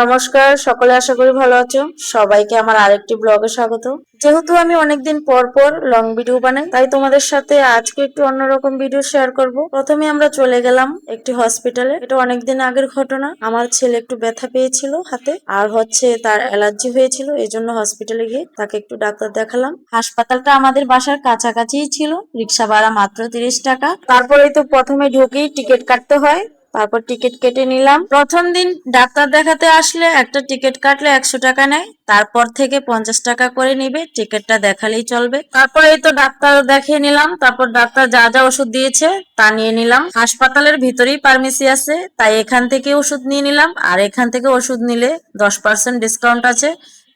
নমস্কার, সকলে আশা করি ভালো আছো। সবাইকে আমার আরেকটি ব্লগে স্বাগত। যেহেতু আমি অনেকদিন পর পর লং ভিডিও বানাই, তাই তোমাদের সাথে আজকে একটু অন্যরকম ভিডিও শেয়ার করব। প্রথমে আমরা চলে গেলাম একটি হসপিটালে এটা অনেকদিন আগের ঘটনা। আমার ছেলে একটু ব্যথা পেয়েছিল হাতে, আর হচ্ছে তার অ্যালার্জি হয়েছিল এই জন্য হসপিটালে গিয়ে তাকে একটু ডাক্তার দেখালাম। হাসপাতালটা আমাদের বাসার কাছাকাছিই ছিল, রিক্সা ভাড়া মাত্র তিরিশ টাকা। তারপরে তো প্রথমে ঢুকেই টিকিট কাটতে হয়। তারপর টিকিট কেটে নিলাম। প্রথম দিন ডাক্তার দেখাতে আসলে একটা টিকিট কাটলে একশো টাকা নেয়, তারপর থেকে পঞ্চাশ টাকা করে নিবে, টিকিটটা দেখালেই চলবে। তারপরে এই তো ডাক্তার দেখিয়ে নিলাম, তারপর ডাক্তার যা যা ওষুধ দিয়েছে তা নিয়ে নিলাম। হাসপাতালের ভিতরেই ফার্মেসি আছে, তাই এখান থেকে ওষুধ নিয়ে নিলাম, আর এখান থেকে ওষুধ নিলে দশ পার্সেন্ট ডিসকাউন্ট আছে,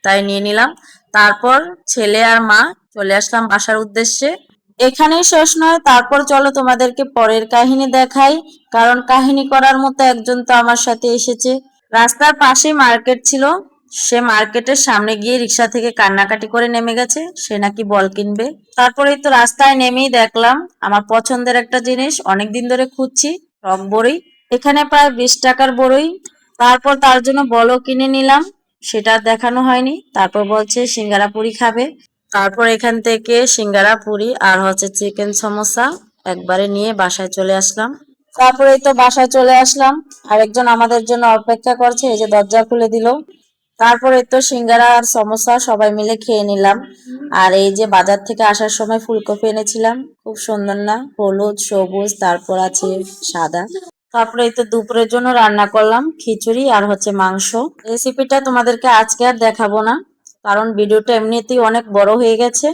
তাই নিয়ে নিলাম। তারপর ছেলে আর মা চলে আসলাম বাসার উদ্দেশ্যে। এখানেই শেষ নয়, তারপর চলো তোমাদেরকে পরের কাহিনী দেখাই, কারণ কাহিনী করার মতো একজন তো আমার সাথে এসেছে। রাস্তার পাশেই মার্কেট ছিল, সে মার্কেটের সামনে গিয়ে রিক্সা থেকে কান্নাকাটি করে নেমে গেছে, সে নাকি বল কিনবে। তারপরেই তো রাস্তায় নেমেই দেখলাম, আমার পছন্দের একটা জিনিস, অনেকদিন ধরে খুঁজছি, টক বড়ই, এখানে প্রায় বিশ টাকার বড়ই। তারপর তার জন্য বলও কিনে নিলাম, সেটা দেখানো হয়নি, তারপর বলছে সিঙ্গারা পুরি খাবে। তারপর এখান থেকে সিঙ্গারা, পুরি আর হচ্ছে চিকেন সমোসা একবারে নিয়ে বাসায় চলে আসলাম। তারপরে তো বাসায় চলে আসলাম। আরেকজন আমাদের জন্য অপেক্ষা করছে, এই যে দরজা খুলে দিল। তারপরে তো সিঙ্গারা আর সমোসা সবাই মিলে খেয়ে নিলাম। আর এই যে বাজার থেকে আসার সময় ফুলকপি এনেছিলাম। খুব সুন্দর না? হলুদ, সবুজ, তারপর আছে সাদা। তারপরে তো দুপুরের জন্য রান্না করলাম, খিচুড়ি আর হচ্ছে মাংস। রেসিপিটা তোমাদেরকে আজকে আর দেখাবো না। কারণ ভিডিওটা এমনিতেই অনেক বড় হয়ে গেছে।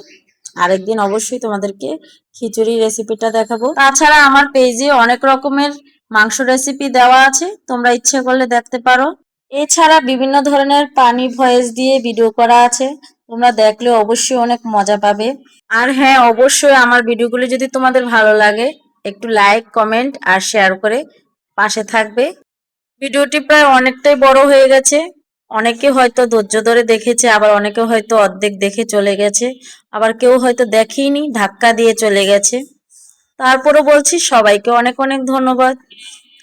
আরেকদিন অবশ্যই তোমাদেরকে খিচুড়ি রেসিপিটা দেখাবো। তাছাড়া আমার পেজে অনেক রকমের মাংস রেসিপি দেওয়া আছে, তোমরা ইচ্ছে করলে দেখতে পারো। এছাড়া বিভিন্ন ধরনের পানি ভয়েস দিয়ে ভিডিও করা আছে, তোমরা দেখলে অবশ্যই অনেক মজা পাবে। আর হ্যাঁ অবশ্যই আমার ভিডিওগুলো যদি তোমাদের ভালো লাগে, একটু লাইক কমেন্ট আর শেয়ার করে পাশে থাকবে। ভিডিওটি প্রায় অনেকটাই বড় হয়ে গেছে। অনেকে হয়তো ধৈর্য ধরে দেখেছে, আবার অনেকে হয়তো অর্ধেক দেখে চলে গেছে। আবার কেউ হয়তো দেখেইনি, ধাক্কা দিয়ে চলে গেছে। তারপরে বলছি, সবাইকে অনেক অনেক ধন্যবাদ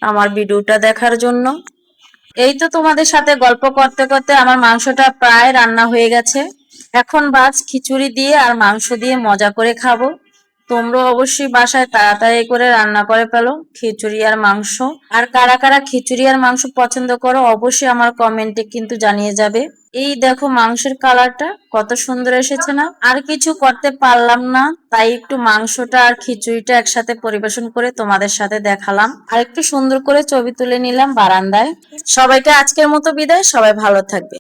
আমার ভিডিওটা দেখার জন্য। এই তো তোমাদের সাথে গল্প করতে করতে আমার মাংসটা প্রায় রান্না হয়ে গেছে। এখন বাস খিচুড়ি দিয়ে আর মাংস দিয়ে মজা করে খাব। তোমরা অবশ্যই বাসায় তাড়াতাড়ি করে রান্না করে ফেলো, খিচুড়ি আর মাংস। আর কারা কারা খিচুড়ি আর মাংস পছন্দ করো, অবশ্যই আমার কমেন্টে কিন্তু জানিয়ে যাবে। এই দেখো মাংসের কালারটা, কত সুন্দর এসেছে না? আর কিছু করতে পারলাম না, তাই একটু মাংসটা আর খিচুড়িটা একসাথে পরিবেশন করে তোমাদের সাথে দেখালাম। আর একটু সুন্দর করে ছবি তুলে নিলাম বারান্দায়। সবাইকে আজকের মতো বিদায়, সবাই ভালো থাকবে।